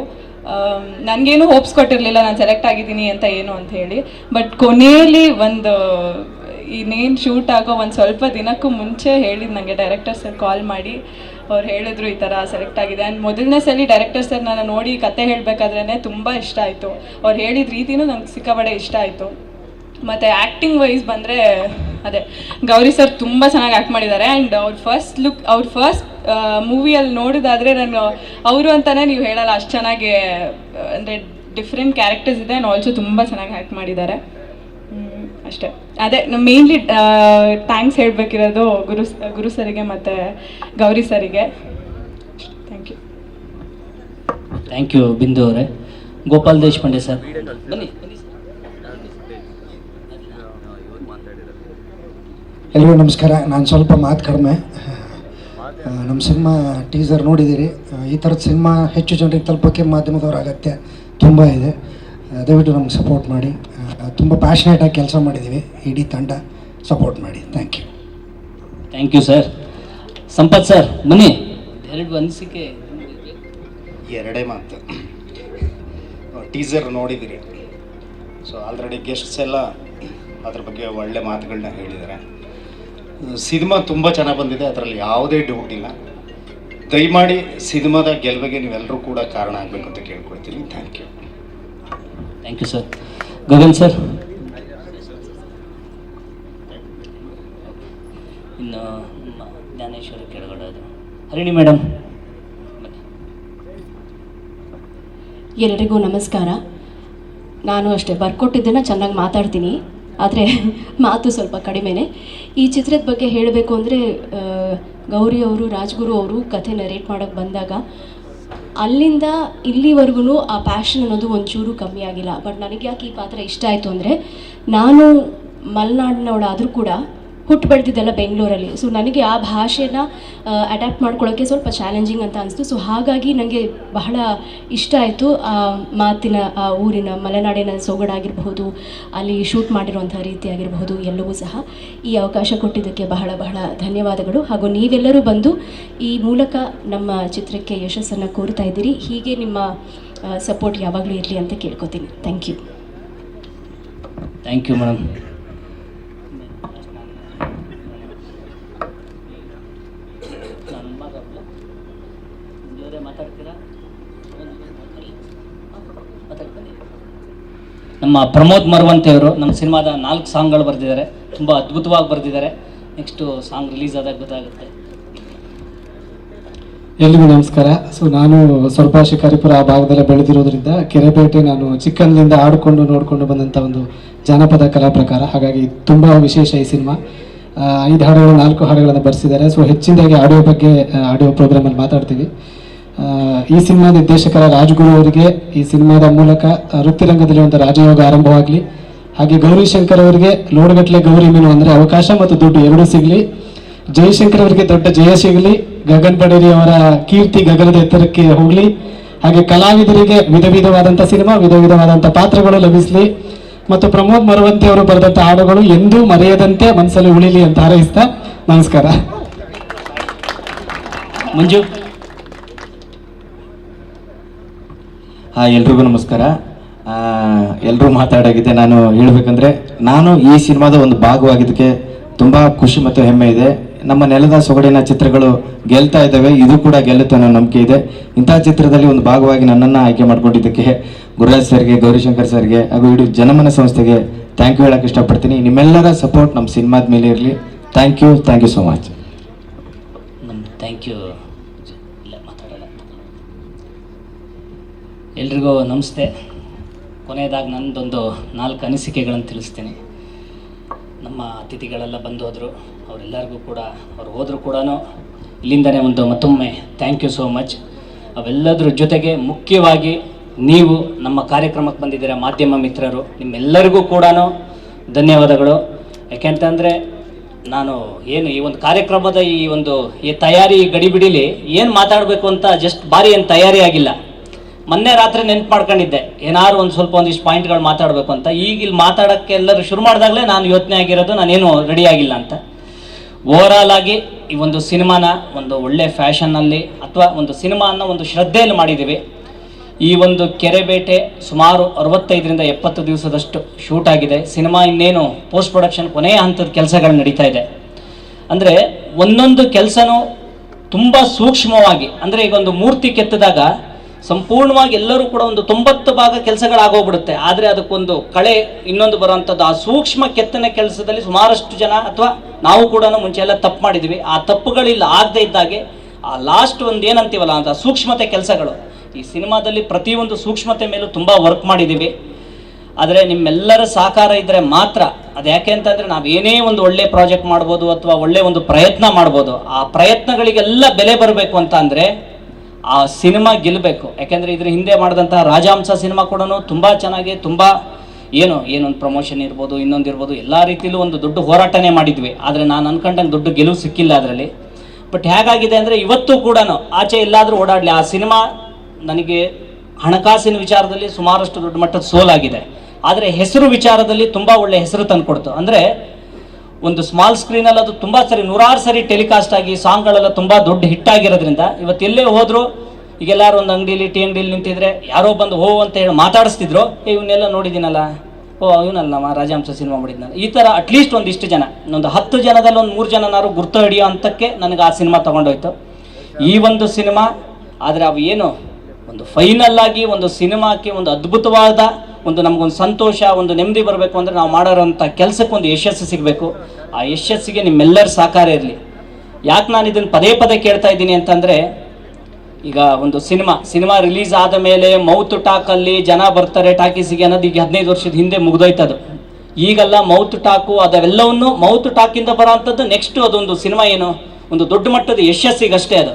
ನನಗೇನು ಹೋಪ್ಸ್ ಕೊಟ್ಟಿರಲಿಲ್ಲ, ನಾನು ಸೆಲೆಕ್ಟ್ ಆಗಿದ್ದೀನಿ ಅಂತ ಏನು ಅಂತ ಹೇಳಿ. ಬಟ್ ಕೊನೆಯಲ್ಲಿ ಒಂದು, ಇನ್ನೇನು ಶೂಟ್ ಆಗೋ ಒಂದು ಸ್ವಲ್ಪ ದಿನಕ್ಕೂ ಮುಂಚೆ ಹೇಳಿದ ನನಗೆ ಡೈರೆಕ್ಟರ್ ಸರ್ ಕಾಲ್ ಮಾಡಿ. ಅವ್ರು ಹೇಳಿದ್ರು ಈ ಥರ ಸೆಲೆಕ್ಟ್ ಆಗಿದೆ. ಆ್ಯಂಡ್ ಮೊದಲನೇ ಸಲ ಡೈರೆಕ್ಟರ್ ಸರ್ ನಾನು ನೋಡಿ ಕತೆ ಹೇಳಬೇಕಾದ್ರೇ ತುಂಬ ಇಷ್ಟ ಆಯಿತು. ಅವ್ರು ಹೇಳಿದ ರೀತಿನೂ ನಂಗೆ ಸಿಕ್ಕಾಬಡೆ ಇಷ್ಟ ಆಯಿತು. ಮತ್ತು ಆ್ಯಕ್ಟಿಂಗ್ ವೈಸ್ ಬಂದರೆ, ಅದೇ ಗೌರಿ ಸರ್ ತುಂಬ ಚೆನ್ನಾಗಿ ಆ್ಯಕ್ಟ್ ಮಾಡಿದ್ದಾರೆ. ಆ್ಯಂಡ್ ಅವ್ರ ಫಸ್ಟ್ ಲುಕ್ ಅವ್ರ ಫಸ್ಟ್ ಮೂವಿಯಲ್ಲಿ ನೋಡೋದಾದರೆ ನಾನು ಅವರು ಅಂತಲೇ ನೀವು ಹೇಳಲ್ಲ ಅಷ್ಟು ಚೆನ್ನಾಗಿ ಅಂದರೆ ಡಿಫ್ರೆಂಟ್ ಕ್ಯಾರೆಕ್ಟರ್ಸ್ ಇದೆ ಆ್ಯಂಡ್ ಆಲ್ಸೋ ತುಂಬ ಚೆನ್ನಾಗಿ ಆ್ಯಕ್ಟ್ ಮಾಡಿದ್ದಾರೆ. ಅಷ್ಟೇ. ಅದೇ ಮೇನ್ಲಿ ಥ್ಯಾಂಕ್ಸ್ ಹೇಳಬೇಕಿರೋದು ಗುರು ಗುರು ಸರಿಗೆ ಮತ್ತು ಗೌರಿ ಸರಿಗೆ. Thank you thank you Bindu ಅವರೇ. ಗೋಪಾಲ್ ದೇಶಪಾಂಡೆ ಸರ್. ಬನ್ನಿ. ಎಲ್ಲರೂ ನಮಸ್ಕಾರ. ನಾನು ಸ್ವಲ್ಪ ಮಾತು ಕಡಿಮೆ. ನಮ್ಮ ಸಿನಿಮಾ ಟೀಸರ್ ನೋಡಿದ್ದೀರಿ. ಈ ಥರದ ಸಿನಿಮಾ ಹೆಚ್ಚು ಜನರಿಗೆ ತಲುಪೋಕ್ಕೆ ಮಾಧ್ಯಮದವ್ರ ಅಗತ್ಯ ತುಂಬ ಇದೆ. ದಯವಿಟ್ಟು ನಮ್ಗೆ ಸಪೋರ್ಟ್ ಮಾಡಿ. ತುಂಬ ಪ್ಯಾಷನೇಟಾಗಿ ಕೆಲಸ ಮಾಡಿದ್ದೀವಿ ಇಡೀ ತಂಡ ಸಪೋರ್ಟ್ ಮಾಡಿ. Thank you thank you sir Sampath sir ಮನಿ. ಎರಡು ಅನಿಸಿಕೆ ಎರಡೇ ಮಾತು. ಟೀಸರ್ ನೋಡಿದ್ದೀರಿ. ಸೊ ಆಲ್ರೆಡಿ ಗೆಸ್ಟ್ಸ್ ಎಲ್ಲ ಅದ್ರ ಬಗ್ಗೆ ಒಳ್ಳೆ ಮಾತುಗಳನ್ನ ಹೇಳಿದ್ದಾರೆ. ಸಿನಿಮಾ ತುಂಬ ಚೆನ್ನಾಗಿ ಬಂದಿದೆ ಅದರಲ್ಲಿ ಯಾವುದೇ ಡೌಟ್ ಇಲ್ಲ. ದಯಮಾಡಿ ಸಿನಿಮಾದ ಗೆಲುವಿಗೆ ನೀವೆಲ್ಲರೂ ಕೂಡ ಕಾರಣ ಆಗಬೇಕು ಅಂತ ಕೇಳ್ಕೊಳ್ತೀನಿ. Thank you thank you sir Gagan sir ಇನ್ನು ಜ್ಞಾನೇಶ್ವರ ಕೆಳಗಡೆ ಹರಿಣಿ ಮೇಡಮ್ ಎಲ್ಲರಿಗೂ ನಮಸ್ಕಾರ. ನಾನು ಅಷ್ಟೇ ಬರ್ಕೊಟ್ಟಿದ್ದನ್ನು ಚೆನ್ನಾಗಿ ಮಾತಾಡ್ತೀನಿ. ಆದರೆ ಮಾತು ಸ್ವಲ್ಪ ಕಡಿಮೆನೇ. ಈ ಚಿತ್ರದ ಬಗ್ಗೆ ಹೇಳಬೇಕು ಅಂದರೆ ಗೌರಿ ಅವರು, ರಾಜ್ಗುರು ಅವರು ಕಥೆ ನರೇಟ್ ಮಾಡೋಕ್ಕೆ ಬಂದಾಗ, ಅಲ್ಲಿಂದ ಇಲ್ಲಿವರೆಗೂ ಆ ಪ್ಯಾಷನ್ ಅನ್ನೋದು ಒಂಚೂರು ಕಮ್ಮಿ ಆಗಿಲ್ಲ. ಬಟ್ ನನಗೆ ಯಾಕೆ ಈ ಪಾತ್ರ ಇಷ್ಟ ಆಯಿತು ಅಂದರೆ, ನಾನು ಮಲೆನಾಡಿನವಳಾದರೂ ಕೂಡ ಹುಟ್ಟು ಬೆಳೆದಿದ್ದೆಲ್ಲ ಬೆಂಗಳೂರಲ್ಲಿ. ಸೊ ನನಗೆ ಆ ಭಾಷೆನ ಅಡ್ಯಾಪ್ಟ್ ಮಾಡ್ಕೊಳ್ಳೋಕ್ಕೆ ಸ್ವಲ್ಪ ಚಾಲೆಂಜಿಂಗ್ ಅಂತ ಅನಿಸ್ತು. ಸೊ ಹಾಗಾಗಿ ನನಗೆ ಬಹಳ ಇಷ್ಟ ಆಯಿತು, ಆ, ಮಾತಿನ, ಆ, ಊರಿನ, ಮಲೆನಾಡಿನ ಸೊಗಡಾಗಿರಬಹುದು ಅಲ್ಲಿ ಶೂಟ್ ಮಾಡಿರುವಂಥ ರೀತಿ ಆಗಿರಬಹುದು, ಎಲ್ಲವೂ ಸಹ ಈ ಅವಕಾಶ ಕೊಟ್ಟಿದ್ದಕ್ಕೆ ಬಹಳ ಬಹಳ ಧನ್ಯವಾದಗಳು. ಹಾಗೂ ನೀವೆಲ್ಲರೂ ಬಂದು ಈ ಮೂಲಕ ನಮ್ಮ ಚಿತ್ರಕ್ಕೆ ಯಶಸ್ಸನ್ನು ಕೋರ್ತಾ ಇದ್ದೀರಿ. ಹೀಗೆ ನಿಮ್ಮ ಸಪೋರ್ಟ್ ಯಾವಾಗಲೂ ಇರಲಿ ಅಂತ ಕೇಳ್ಕೊತೀನಿ. Thank you thank you madam ನಮ್ಮ ಪ್ರಮೋದ್ ಮರವಂತೆ ಅವರು ನಮ್ಮ ಸಿನಿಮಾದ ನಾಲ್ಕು ಸಾಂಗ್ಗಳು ಬರೆದಿದ್ದಾರೆ. ತುಂಬ ಅದ್ಭುತವಾಗಿ ಬರೆದಿದ್ದಾರೆ. ನೆಕ್ಸ್ಟು ಸಾಂಗ್ ರಿಲೀಸ್ ಆದಾಗ ಗೊತ್ತಾಗುತ್ತೆ. ಎಲ್ರಿಗೂ ನಮಸ್ಕಾರ. ಸೊ ನಾನು ಸ್ವಲ್ಪ ಶಿಕಾರಿಪುರ ಆ ಭಾಗದಲ್ಲೇ ಬೆಳೆದಿರೋದ್ರಿಂದ ಕೆರೆಪೇಟೆ ನಾನು ಚಿಕ್ಕಂದಿನಿಂದ ಆಡಿಕೊಂಡು ನೋಡಿಕೊಂಡು ಬಂದಂಥ ಒಂದು ಜಾನಪದ ಕಲಾ ಪ್ರಕಾರ. ಹಾಗಾಗಿ ತುಂಬ ವಿಶೇಷ ಈ ಸಿನಿಮಾ. ಐದು ಹಾಡುಗಳು, ನಾಲ್ಕು ಹಾಡುಗಳನ್ನು ಬರೆಸಿದ್ದಾರೆ. ಸೊ ಹೆಚ್ಚಿನದಾಗಿ ಆಡಿಯೋ ಬಗ್ಗೆ ಆಡಿಯೋ ಪ್ರೋಗ್ರಾಮಲ್ಲಿ ಮಾತಾಡ್ತೀವಿ. ಈ ಸಿನಿಮಾ ನಿರ್ದೇಶಕರ ರಾಜ್ಗುರು ಅವರಿಗೆ ಈ ಸಿನಿಮಾದ ಮೂಲಕ ವೃತ್ತಿರಂಗದಲ್ಲಿ ಒಂದು ರಾಜಯೋಗ ಆರಂಭವಾಗಲಿ. ಹಾಗೆ ಗೌರಿ ಶಂಕರ್ ಅವರಿಗೆ ಲೋಡ್ಗಟ್ಟಲೆ ಗೌರಿ ಮೀನು ಅಂದರೆ ಅವಕಾಶ ಮತ್ತು ದುಡ್ಡು ಎರಡೂ ಸಿಗಲಿ. ಜಯಶಂಕರ್ ಅವರಿಗೆ ದೊಡ್ಡ ಜಯ ಸಿಗಲಿ. ಗಗನ್ ಬಡೇರಿ ಅವರ ಕೀರ್ತಿ ಗಗನದ ಎತ್ತರಕ್ಕೆ ಹೋಗಲಿ. ಹಾಗೆ ಕಲಾವಿದರಿಗೆ ವಿಧ ವಿಧವಾದಂಥ ಸಿನಿಮಾ, ವಿಧ ವಿಧವಾದಂಥ ಪಾತ್ರಗಳು ಲಭಿಸಲಿ. ಮತ್ತು ಪ್ರಮೋದ್ ಮರವಂತಿ ಅವರು ಬರೆದಂಥ ಹಾಡುಗಳು ಎಂದೂ ಮರೆಯದಂತೆ ಮನಸ್ಸಲ್ಲಿ ಉಳಿಲಿ ಅಂತ ಹಾರೈಸ್ತಾ ನಮಸ್ಕಾರ. ಮಂಜು. ಹಾಂ, ಎಲ್ರಿಗೂ ನಮಸ್ಕಾರ. ಎಲ್ಲರೂ ಮಾತಾಡಾಗಿದೆ ನಾನು ಹೇಳಬೇಕಂದ್ರೆ, ನಾನು ಈ ಸಿನಿಮಾದ ಒಂದು ಭಾಗವಾಗಿದ್ದಕ್ಕೆ ತುಂಬ ಖುಷಿ ಮತ್ತು ಹೆಮ್ಮೆ ಇದೆ. ನಮ್ಮ ನೆಲದ ಸೊಗಡಿನ ಚಿತ್ರಗಳು ಗೆಲ್ತಾ ಇದ್ದಾವೆ, ಇದು ಕೂಡ ಗೆಲ್ಲುತ್ತೆ ಅನ್ನೋ ನಂಬಿಕೆ ಇದೆ. ಇಂತಹ ಚಿತ್ರದಲ್ಲಿ ಒಂದು ಭಾಗವಾಗಿ ನನ್ನನ್ನು ಆಯ್ಕೆ ಮಾಡಿಕೊಂಡಿದ್ದಕ್ಕೆ ಗುರುರಾಜ್ ಸರ್ಗೆ, ಗೌರಿಶಂಕರ್ ಸರ್ಗೆ, ಹಾಗೂ ಇಡೀ ಜನಮನ ಸಂಸ್ಥೆಗೆ ಥ್ಯಾಂಕ್ ಯು ಹೇಳಕ್ಕೆ ಇಷ್ಟಪಡ್ತೀನಿ. ನಿಮ್ಮೆಲ್ಲರ ಸಪೋರ್ಟ್ ನಮ್ಮ ಸಿನಿಮಾದ ಮೇಲೆ ಇರಲಿ. Thank you thank you so much thank you ಇಲ್ಲ ಮಾತಾಡಲ್ಲ ಎಲ್ರಿಗೂ ನಮಸ್ತೆ. ಕೊನೆಯದಾಗಿ ನನ್ನದೊಂದು ನಾಲ್ಕು ಅನಿಸಿಕೆಗಳನ್ನು ತಿಳಿಸ್ತೀನಿ. ನಮ್ಮ ಅತಿಥಿಗಳೆಲ್ಲ ಬಂದು ಹೋದರು ಅವರೆಲ್ಲರಿಗೂ ಕೂಡ, ಅವ್ರು ಹೋದರೂ ಕೂಡ ಇಲ್ಲಿಂದನೇ ಒಂದು ಮತ್ತೊಮ್ಮೆ ಥ್ಯಾಂಕ್ ಯು ಸೋ ಮಚ್ ಅವೆಲ್ಲದರ ಜೊತೆಗೆ ಮುಖ್ಯವಾಗಿ ನೀವು ನಮ್ಮ ಕಾರ್ಯಕ್ರಮಕ್ಕೆ ಬಂದಿದ್ದೀರ ಮಾಧ್ಯಮ ಮಿತ್ರರು, ನಿಮ್ಮೆಲ್ಲರಿಗೂ ಕೂಡ ಧನ್ಯವಾದಗಳು. ಯಾಕೆಂತಂದರೆ ನಾನು ಏನು ಈ ಒಂದು ಕಾರ್ಯಕ್ರಮದ ಈ ಒಂದು ಈ ತಯಾರಿ ಗಡಿಬಿಡಿಲಿ ಏನು ಮಾತಾಡಬೇಕು ಅಂತ ಜಸ್ಟ್ ಭಾರಿ ಏನು ತಯಾರಿ ಆಗಿಲ್ಲ. ಮೊನ್ನೆ ರಾತ್ರಿ ನೆನ್ಪು ಮಾಡ್ಕೊಂಡಿದ್ದೆ. ಏನಾದ್ರು ಒಂದು ಸ್ವಲ್ಪ ಒಂದಿಷ್ಟು ಪಾಯಿಂಟ್ಗಳು ಮಾತಾಡಬೇಕು ಅಂತ. ಈಗ ಇಲ್ಲಿ ಮಾತಾಡೋಕ್ಕೆ ಎಲ್ಲರೂ ಶುರು ಮಾಡಿದಾಗಲೇ ನಾನು ಯೋಚನೆ ಆಗಿರೋದು, ನಾನೇನು ರೆಡಿ ಆಗಿಲ್ಲ ಅಂತ. ಓವರಾಲ್ ಆಗಿ ಈ ಒಂದು ಸಿನಿಮಾನ ಒಂದು ಒಳ್ಳೆ ಫ್ಯಾಷನ್ನಲ್ಲಿ ಅಥವಾ ಒಂದು ಸಿನಿಮಾ ಅನ್ನೋ ಒಂದು ಶ್ರದ್ಧೆಯಲ್ಲಿ ಮಾಡಿದ್ದೀವಿ. ಈ ಒಂದು ಕೆರೆಬೇಟೆ ಸುಮಾರು ಅರವತ್ತೈದರಿಂದ ಎಪ್ಪತ್ತು ದಿವಸದಷ್ಟು ಶೂಟ್ ಆಗಿದೆ. ಸಿನಿಮಾ ಇನ್ನೇನು ಪೋಸ್ಟ್ ಪ್ರೊಡಕ್ಷನ್ ಕೊನೆಯ ಹಂತದ ಕೆಲಸಗಳು ನಡೀತಾ ಇದೆ. ಅಂದರೆ ಒಂದೊಂದು ಕೆಲಸನೂ ತುಂಬ ಸೂಕ್ಷ್ಮವಾಗಿ, ಅಂದರೆ ಈಗ ಒಂದು ಮೂರ್ತಿ ಕೆತ್ತಿದಾಗ ಸಂಪೂರ್ಣವಾಗಿ ಎಲ್ಲರೂ ಕೂಡ ಒಂದು ತೊಂಬತ್ತು ಭಾಗ ಕೆಲಸಗಳಾಗೋಗ್ಬಿಡುತ್ತೆ. ಆದರೆ ಅದಕ್ಕೊಂದು ಕಳೆ ಇನ್ನೊಂದು ಬರುವಂಥದ್ದು ಆ ಸೂಕ್ಷ್ಮ ಕೆತ್ತನೆ ಕೆಲಸದಲ್ಲಿ ಸುಮಾರಷ್ಟು ಜನ ಅಥವಾ ನಾವು ಕೂಡ ಮುಂಚೆ ಎಲ್ಲ ತಪ್ಪು ಮಾಡಿದ್ವಿ. ಆ ತಪ್ಪುಗಳಿಲ್ಲ ಆಗದೆ ಇದ್ದಾಗೆ ಆ ಲಾಸ್ಟ್ ಒಂದು ಏನಂತೀವಲ್ಲ ಅಂತ ಸೂಕ್ಷ್ಮತೆ ಕೆಲಸಗಳು. ಈ ಸಿನಿಮಾದಲ್ಲಿ ಪ್ರತಿಯೊಂದು ಸೂಕ್ಷ್ಮತೆ ಮೇಲೂ ತುಂಬ ವರ್ಕ್ ಮಾಡಿದ್ದೀವಿ ಆದರೆ ನಿಮ್ಮೆಲ್ಲರ ಸಹಕಾರ ಇದ್ದರೆ ಮಾತ್ರ. ಅದು ಯಾಕೆ ಅಂತಂದರೆ ನಾವು ಏನೇ ಒಂದು ಒಳ್ಳೆ ಪ್ರಾಜೆಕ್ಟ್ ಮಾಡ್ಬೋದು ಅಥವಾ ಒಳ್ಳೆ ಒಂದು ಪ್ರಯತ್ನ ಮಾಡ್ಬೋದು, ಆ ಪ್ರಯತ್ನಗಳಿಗೆಲ್ಲ ಬೆಲೆ ಬರಬೇಕು ಅಂತ ಅಂದರೆ ಆ ಸಿನಿಮಾ ಗೆಲ್ಲಬೇಕು ಯಾಕೆಂದರೆ ಇದ್ರ ಹಿಂದೆ ಮಾಡಿದಂತಹ ರಾಜಹಂಸ ಸಿನಿಮಾ ಕೂಡ ತುಂಬ ಚೆನ್ನಾಗಿ, ತುಂಬ ಏನು, ಏನೊಂದು ಪ್ರಮೋಷನ್ ಇರ್ಬೋದು, ಇನ್ನೊಂದು ಇರ್ಬೋದು, ಎಲ್ಲ ರೀತಿಯಲ್ಲೂ ಒಂದು ದೊಡ್ಡ ಹೋರಾಟನೇ ಮಾಡಿದ್ವಿ. ಆದರೆ ನಾನು ಅನ್ಕೊಂಡಂಗೆ ದೊಡ್ಡ ಗೆಲುವು ಸಿಕ್ಕಿಲ್ಲ ಅದರಲ್ಲಿ. ಬಟ್ ಹೇಗಾಗಿದೆ ಅಂದರೆ ಇವತ್ತು ಕೂಡ ಆಚೆ ಎಲ್ಲಾದರೂ ಓಡಾಡಲಿ. ಆ ಸಿನಿಮಾ ನನಗೆ ಹಣಕಾಸಿನ ವಿಚಾರದಲ್ಲಿ ಸುಮಾರಷ್ಟು ದೊಡ್ಡ ಮಟ್ಟದ ಸೋಲಾಗಿದೆ. ಆದರೆ ಹೆಸರು ವಿಚಾರದಲ್ಲಿ ತುಂಬ ಒಳ್ಳೆ ಹೆಸರು ತಂದುಕೊಡ್ತು. ಅಂದರೆ ಒಂದು ಸ್ಮಾಲ್ ಸ್ಕ್ರೀನಲ್ಲಿ ಅದು ತುಂಬ ಸರಿ, ನೂರಾರು ಸರಿ ಟೆಲಿಕಾಸ್ಟ್ ಆಗಿ ಸಾಂಗ್ಗಳೆಲ್ಲ ತುಂಬ ದೊಡ್ಡ ಹಿಟ್ ಆಗಿರೋದ್ರಿಂದ ಇವತ್ತು ಎಲ್ಲೇ ಹೋದ್ರು ಈಗ ಒಂದು ಅಂಗಡಿಲಿ ಟೀ ಅಂಗಡಿಲಿ ನಿಂತಿದ್ರೆ ಯಾರೋ ಬಂದು ಹೋ ಅಂತ ಹೇಳಿ ಮಾತಾಡಿಸ್ತಿದ್ರು ಇವನ್ನೆಲ್ಲ ನೋಡಿದ್ದೀನಲ್ಲ ಓ, ಇವನಲ್ಲ ನಮ್ಮ ರಾಜಹಂಸ ಸಿನಿಮಾ ಮಾಡಿದ್ನಲ್ಲ. ಈ ಥರ ಅಟ್ಲೀಸ್ಟ್ ಒಂದಿಷ್ಟು ಜನ ಒಂದು ಹತ್ತು ಜನದಲ್ಲಿ ಒಂದು ಮೂರು ಜನನಾರು ಗುರ್ತು ಹಿಡಿಯೋ ಅಂತಕ್ಕೆ ನನಗೆ ಆ ಸಿನಿಮಾ ತೊಗೊಂಡೋಯ್ತು. ಈ ಒಂದು ಸಿನಿಮಾ ಆದರೆ ಅವು ಏನು, ಒಂದು ಫೈನಲ್ ಆಗಿ ಒಂದು ಸಿನಿಮಾಕ್ಕೆ ಒಂದು ಅದ್ಭುತವಾದ, ಒಂದು ನಮಗೊಂದು ಸಂತೋಷ, ಒಂದು ನೆಮ್ಮದಿ ಬರಬೇಕು ಅಂದರೆ ನಾವು ಮಾಡೋರಂಥ ಕೆಲಸಕ್ಕೊಂದು ಯಶಸ್ಸು ಸಿಗಬೇಕು. ಆ ಯಶಸ್ಸಿಗೆ ನಿಮ್ಮೆಲ್ಲರ ಸಹಕಾರ ಇರಲಿ. ಯಾಕೆ ನಾನು ಇದನ್ನು ಪದೇ ಪದೇ ಕೇಳ್ತಾ ಇದ್ದೀನಿ ಅಂತಂದರೆ, ಈಗ ಒಂದು ಸಿನಿಮಾ ಸಿನಿಮಾ ರಿಲೀಸ್ ಆದ ಮೇಲೆ ಮೌತ್ ಟಾಕಲ್ಲಿ ಜನ ಬರ್ತಾರೆ ಟಾಕೀಸಿಗೆ ಅನ್ನೋದು ಈಗ ಹದಿನೈದು ವರ್ಷದ ಹಿಂದೆ ಮುಗ್ದೋಯ್ತದು. ಈಗೆಲ್ಲ ಮೌತ್ ಟಾಕು ಅದೆಲ್ಲವನ್ನು ಮೌತ್ ಟಾಕಿಂದ ಬರೋವಂಥದ್ದು ನೆಕ್ಸ್ಟ್ ಅದೊಂದು ಸಿನಿಮಾ ಏನು? ಒಂದು ದೊಡ್ಡ ಮಟ್ಟದ ಯಶಸ್ಸಿಗಷ್ಟೇ ಅದು.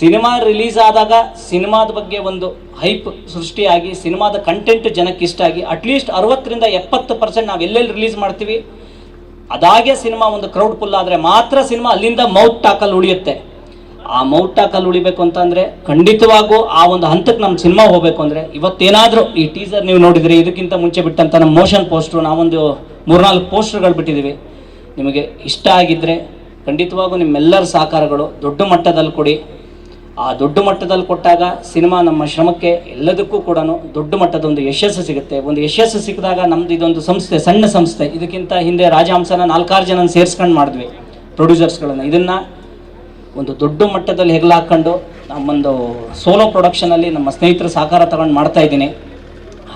ಸಿನಿಮಾ ರಿಲೀಸ್ ಆದಾಗ ಸಿನಿಮಾದ ಬಗ್ಗೆ ಒಂದು ಹೈಪ್ ಸೃಷ್ಟಿಯಾಗಿ, ಸಿನಿಮಾದ ಕಂಟೆಂಟ್ ಜನಕ್ಕೆ ಇಷ್ಟ ಆಗಿ ಅಟ್ಲೀಸ್ಟ್ ಅರವತ್ತರಿಂದ ಎಪ್ಪತ್ತು ಪರ್ಸೆಂಟ್ ನಾವು ಎಲ್ಲೆಲ್ಲಿ ರಿಲೀಸ್ ಮಾಡ್ತೀವಿ ಅದಾಗೆ ಸಿನಿಮಾ ಒಂದು ಕ್ರೌಡ್ ಫುಲ್ ಆದರೆ ಮಾತ್ರ ಸಿನಿಮಾ ಅಲ್ಲಿಂದ ಮೌತ್ ಟಾಕಲ್ಲಿ ಉಳಿಯುತ್ತೆ. ಆ ಮೌಟ್ ಟಾಕಲ್ಲಿ ಉಳಿಬೇಕು ಅಂತಂದರೆ ಖಂಡಿತವಾಗೂ ಆ ಒಂದು ಹಂತಕ್ಕೆ ನಮ್ಮ ಸಿನಿಮಾ ಹೋಗಬೇಕು ಅಂದರೆ ಇವತ್ತೇನಾದರೂ ಈ ಟೀಸರ್ ನೀವು ನೋಡಿದ್ರಿ, ಇದಕ್ಕಿಂತ ಮುಂಚೆ ಬಿಟ್ಟಂಥ ನಮ್ಮ ಮೋಷನ್ ಪೋಸ್ಟ್ರು ನಾವೊಂದು ಮೂರ್ನಾಲ್ಕು ಪೋಸ್ಟ್ರುಗಳು ಬಿಟ್ಟಿದ್ದೀವಿ ನಿಮಗೆ ಇಷ್ಟ ಆಗಿದ್ದರೆ ಖಂಡಿತವಾಗೂ ನಿಮ್ಮೆಲ್ಲರ ಸಹಕಾರಗಳು ದೊಡ್ಡ ಮಟ್ಟದಲ್ಲಿ ಕೊಡಿ. ಆ ದೊಡ್ಡ ಮಟ್ಟದಲ್ಲಿ ಕೊಟ್ಟಾಗ ಸಿನಿಮಾ ನಮ್ಮ ಶ್ರಮಕ್ಕೆ ಎಲ್ಲದಕ್ಕೂ ಕೂಡ ದೊಡ್ಡ ಮಟ್ಟದ ಒಂದು ಯಶಸ್ಸು ಸಿಗುತ್ತೆ. ಒಂದು ಯಶಸ್ಸು ಸಿಕ್ಕಿದಾಗ ನಮ್ದು ಇದೊಂದು ಸಂಸ್ಥೆ, ಸಣ್ಣ ಸಂಸ್ಥೆ. ಇದಕ್ಕಿಂತ ಹಿಂದೆ ರಾಜಹಂಸನ ನಾಲ್ಕಾರು ಜನ ಸೇರಿಸ್ಕೊಂಡು ಮಾಡಿದ್ವಿ ಪ್ರೊಡ್ಯೂಸರ್ಸ್ಗಳನ್ನು. ಇದನ್ನು ಒಂದು ದೊಡ್ಡ ಮಟ್ಟದಲ್ಲಿ ಹೆಗಲಾಕೊಂಡು ನಮ್ಮೊಂದು ಸೋಲೋ ಪ್ರೊಡಕ್ಷನಲ್ಲಿ ನಮ್ಮ ಸ್ನೇಹಿತರ ಸಹಕಾರ ತಗೊಂಡು ಮಾಡ್ತಾ ಇದ್ದೀನಿ.